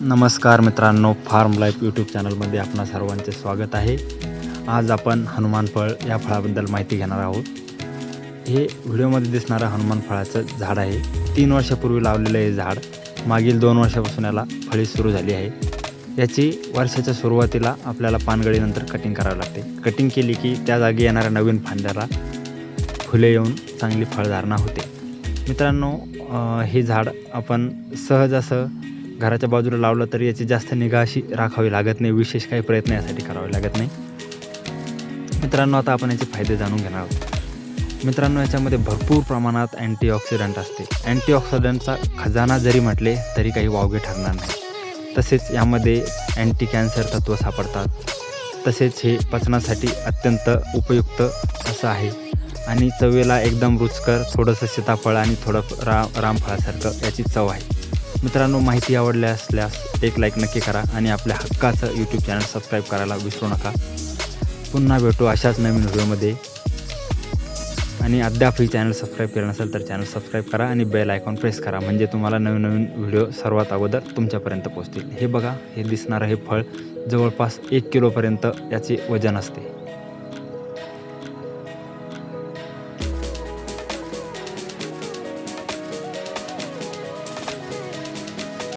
नमस्कार मित्रांनो form life YouTube चॅनलमध्ये आपणा सर्वांचे स्वागत आहे. आज आपण हनुमान फळ या फळाबद्दल माहिती घेणार आहोत. हे व्हिडिओमध्ये दिसणारं हनुमान फळाचं झाड आहे. तीन वर्षापूर्वी लावलेलं हे झाड मागील दोन वर्षापासून याला फळी सुरू झाली आहे. याची वर्षाच्या सुरुवातीला आपल्याला पानगळीनंतर कटिंग करावी लागते. कटिंग केली की त्या जागी येणाऱ्या नवीन फांद्याला फुले येऊन चांगली फळधारणा होते. मित्रांनो हे झाड आपण सहजासह घराच्या बाजूला लावलं तरी याची जास्त निगा अशी राखावी लागत नाही. विशेष काही प्रयत्न यासाठी करावे लागत नाही. मित्रांनो आता आपण याचे फायदे जाणून घेणार आहोत. मित्रांनो याच्यामध्ये भरपूर प्रमाणात अँटीऑक्सिडंट असते. अँटीऑक्सिडंटचा खजाना जरी म्हटले तरी काही वावगे ठरणार नाही. तसेच यामध्ये अँटी कॅन्सर तत्त्व सापडतात. तसेच हे पचनासाठी अत्यंत उपयुक्त असं आहे. आणि चवेला एकदम रुचकर थोडंसं सीताफळ आणि थोडं रा रामफळासारखं याची चव आहे. मित्रांनो माहिती आवडल्या असल्यास एक लाईक नक्की करा आणि आपल्या हक्काचं यूट्यूब चॅनल सबस्क्राईब करायला विसरू नका. पुन्हा भेटू अशाच नवीन व्हिडिओमध्ये. आणि अद्याप ही चॅनल सबस्क्राईब केलं नसेल तर चॅनल सबस्क्राईब करा आणि बेल आयकॉन प्रेस करा. म्हणजे तुम्हाला नवीन नवीन व्हिडिओ सर्वात अगोदर तुमच्यापर्यंत पोहोचतील. हे बघा हे दिसणारं हे फळ जवळपास एक किलोपर्यंत याचे वजन असते.